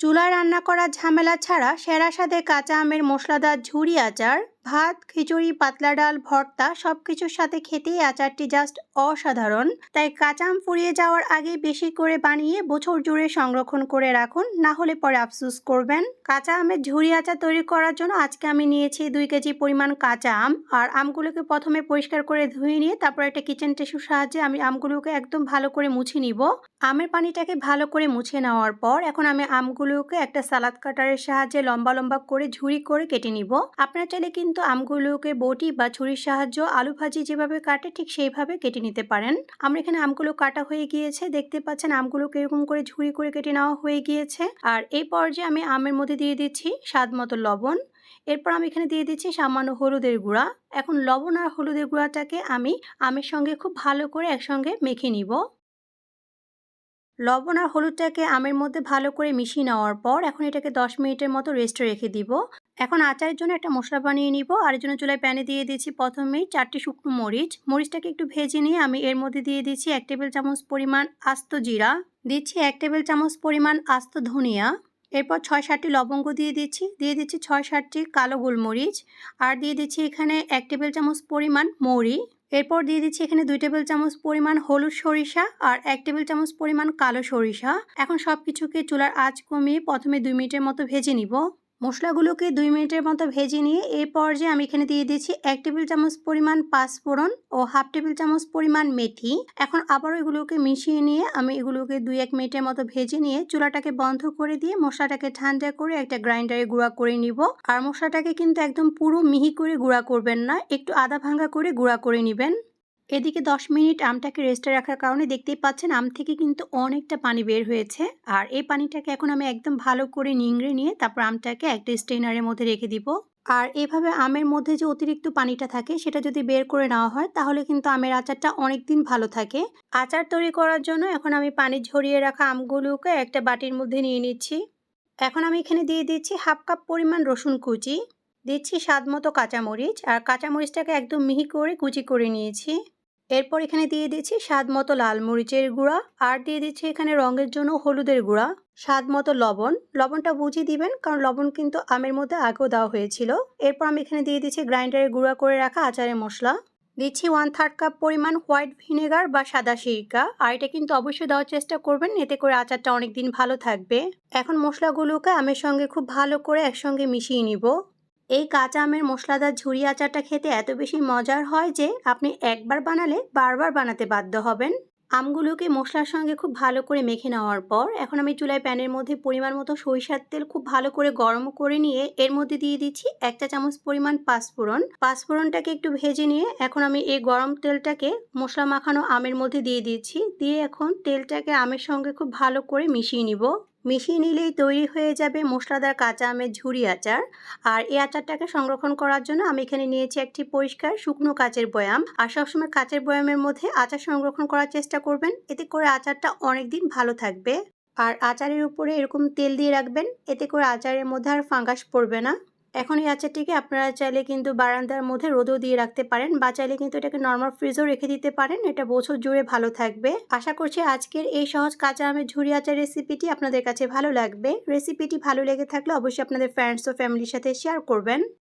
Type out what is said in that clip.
চুলায় রান্না করা ঝামেলা ছাড়া সেরা স্বাদে কাঁচা আমের মশলাদার ঝুরি আচার ভাত, খিচুড়ি, পাতলা ডাল, ভর্তা সব কিছুর সাথে খেতেই আচারটি জাস্ট অসাধারণ। তাই কাঁচা আম ফুরিয়ে যাওয়ার আগে বেশি করে বানিয়ে বছর জুড়ে সংরক্ষণ করে রাখুন, না হলে পরে আফসুস করবেন। কাঁচা আমের ঝুড়ি আচার তৈরি করার জন্য আজকে আমি নিয়েছি দুই কেজি পরিমাণ কাঁচা আম। আর আমগুলোকে প্রথমে পরিষ্কার করে ধুয়ে নিয়ে তারপর একটা কিচেন টিস্যুর সাহায্যে আমি আমগুলোকে একদম ভালো করে মুছে নিব। আমের পানিটাকে ভালো করে মুছে নেওয়ার পর এখন আমি আমগুলোকে একটা সালাদ কাটারের সাহায্যে লম্বা লম্বা করে ঝুড়ি করে কেটে নিব। আপনার চাইলে কিন্তু আমগুলোকে বটি বা ছুরির সাহায্য আলু ভাজি যেভাবে কাটে, ঠিক সেইভাবে কেটে নিতে পারেন। আমরা এখানে আমগুলো কাটা হয়ে গিয়েছে। দেখতে পাচ্ছেন আমগুলো এরকম করে ঝুড়ি করে কেটে নেওয়া হয়ে গিয়েছে। আর এই পর্যায়ে আমি আমের মধ্যে দিয়ে দিচ্ছি স্বাদ মতো লবণ। এরপর আমি এখানে দিয়ে দিচ্ছি সামান্য হলুদের গুঁড়া। এখন লবণ আর হলুদের গুঁড়াটাকে আমি আমের সঙ্গে খুব ভালো করে একসঙ্গে মেখে নিব। লবণ আর হলুদটাকে আমের মধ্যে ভালো করে মিশিয়ে নেওয়ার পর এখন এটাকে দশ মিনিটের মতো রেস্টে রেখে দিব। এখন আচারের জন্য একটা মশলা বানিয়ে নিব। আর এর জন্য চুলায় প্যানে দিয়ে দিচ্ছি প্রথমেই চারটি শুকনো মরিচ। মরিচটাকে একটু ভেজে নিয়ে আমি এর মধ্যে দিয়ে দিচ্ছি এক টেবিল চামচ পরিমাণ আস্ত জিরা। দিচ্ছি এক টেবিল চামচ পরিমাণ আস্ত ধনিয়া। এরপর ছয় সাতটি লবঙ্গ দিয়ে দিচ্ছি। দিয়ে দিচ্ছি ছয় সাতটি কালো গোলমরিচ। আর দিয়ে দিচ্ছি এখানে এক টেবিল চামচ পরিমাণ মৌরি। এরপর দিয়ে দিচ্ছি এখানে দুই টেবিল চামচ পরিমাণ হলুদ সরিষা আর এক টেবিল চামচ পরিমাণ কালো সরিষা। এখন সব কিছুকে চুলার আঁচ কমিয়ে প্রথমে দুই মিনিটের মতো ভেজে নিব। মশলাগুলোকে দুই মিনিটের মতো ভেজে নিয়ে এই পর্যায়ে আমি এখানে দিয়ে দিয়েছি এক টেবিল চামচ পরিমাণ পাঁচফোড়ন ও হাফ টেবিল চামচ পরিমাণ মেথি। এখন আবারও এগুলোকে মিশিয়ে নিয়ে আমি এগুলোকে দুই এক মিনিটের মতো ভেজে নিয়ে চুলাটাকে বন্ধ করে দিয়ে মশলাটাকে ঠান্ডা করে একটা গ্রাইন্ডারে গুঁড়া করে নিব। আর মশলাটাকে কিন্তু একদম পুরো মিহি করে গুঁড়া করবেন না, একটু আদা ভাঙ্গা করে গুঁড়া করে নেবেন। এদিকে দশ মিনিট আমটাকে রেস্টে রাখার কারণে দেখতেই পাচ্ছেন আম থেকে কিন্তু অনেকটা পানি বের হয়েছে। আর এই পানিটাকে এখন আমি একদম ভালো করে নিংড়ে নিয়ে তারপর আমটাকে একটা স্টেনারের মধ্যে রেখে দিব। আর এভাবে আমের মধ্যে যে অতিরিক্ত পানিটা থাকে সেটা যদি বের করে নেওয়া হয় তাহলে কিন্তু আমের আচারটা অনেক দিন ভালো থাকে। আচার তৈরি করার জন্য এখন আমি পানি ঝরিয়ে রাখা আমগুলোকে একটা বাটির মধ্যে নিয়ে নিচ্ছি। এখন আমি এখানে দিয়ে দিচ্ছি হাফ কাপ পরিমাণ রসুন কুচি, দিচ্ছি স্বাদ মতো কাঁচামরিচ, আর কাঁচামরিচটাকে একদম মিহি করে কুচি করে নিয়েছি। এরপর এখানে দিয়ে দিচ্ছি স্বাদ মতো লাল মরিচের গুঁড়া, আর দিয়ে দিচ্ছি এখানে রঙের জন্য হলুদের গুঁড়া। স্বাদ মতো লবণ। লবণটা বুঝিয়ে দিবেন, কারণ লবণ কিন্তু আমের মধ্যে আগেও দেওয়া হয়েছিল। এরপর আমি এখানে দিয়ে দিচ্ছি গ্রাইন্ডারে গুঁড়া করে রাখা আচারের মশলা। দিচ্ছি ওয়ান থার্ড কাপ পরিমাণ হোয়াইট ভিনেগার বা সাদা সিরকা। আর এটা কিন্তু অবশ্যই দেওয়ার চেষ্টা করবেন, এতে করে আচারটা অনেক দিন ভালো থাকবে। এখন মশলাগুলোকে আমের সঙ্গে খুব ভালো করে একসঙ্গে মিশিয়ে নিব। এই কাঁচা আমের মশলাদার ঝুরি আচারটা খেতে এত বেশি মজার হয় যে আপনি একবার বানালে বারবার বানাতে বাধ্য হবেন। আমগুলোকে মশলার সঙ্গে খুব ভালো করে মেখে নেওয়ার পর এখন আমি চুলায় প্যানের মধ্যে পরিমাণ মতো সরিষার তেল খুব ভালো করে গরম করে নিয়ে এর মধ্যে দিয়ে দিচ্ছি একটা চামচ পরিমাণ পাঁচফোড়ন। পাঁচফোড়নটাকে একটু ভেজে নিয়ে এখন আমি এই গরম তেলটাকে মশলা মাখানো আমের মধ্যে দিয়ে দিচ্ছি। দিয়ে এখন তেলটাকে আমের সঙ্গে খুব ভালো করে মিশিয়ে নিব। মিশিয়ে নিলেই তৈরি হয়ে যাবে মশলাদার কাঁচা আমের ঝুড়ি আচার। আর এই আচারটাকে সংরক্ষণ করার জন্য আমি এখানে নিয়েছি একটি পরিষ্কার শুকনো কাচের বয়াম। আর সবসময় কাঁচের বয়ামের মধ্যে আচার সংরক্ষণ করার চেষ্টা করবেন। এতে করে আচারটা অনেক দিন ভালো থাকবে। আর আচারের উপরে এরকম তেল দিয়ে রাখবেন। এতে করে আচারের মধ্যে আর ফাঙ্গাস পড়বে না। এখন এই আচারটিকে আপনারা চাইলে কিন্তু বারান্দার মধ্যে রোদও দিয়ে রাখতে পারেন বা চাইলে কিন্তু এটাকে নর্মাল ফ্রিজও রেখে দিতে পারেন। এটা বছর জুড়ে ভালো থাকবে। আশা করছি আজকের এই সহজ কাঁচা আমের ঝুড়ি আচার রেসিপিটি আপনাদের কাছে ভালো লাগবে। রেসিপিটি ভালো লেগে থাকলে অবশ্যই আপনাদের ফ্রেন্ডস ও ফ্যামিলির সাথে শেয়ার করবেন।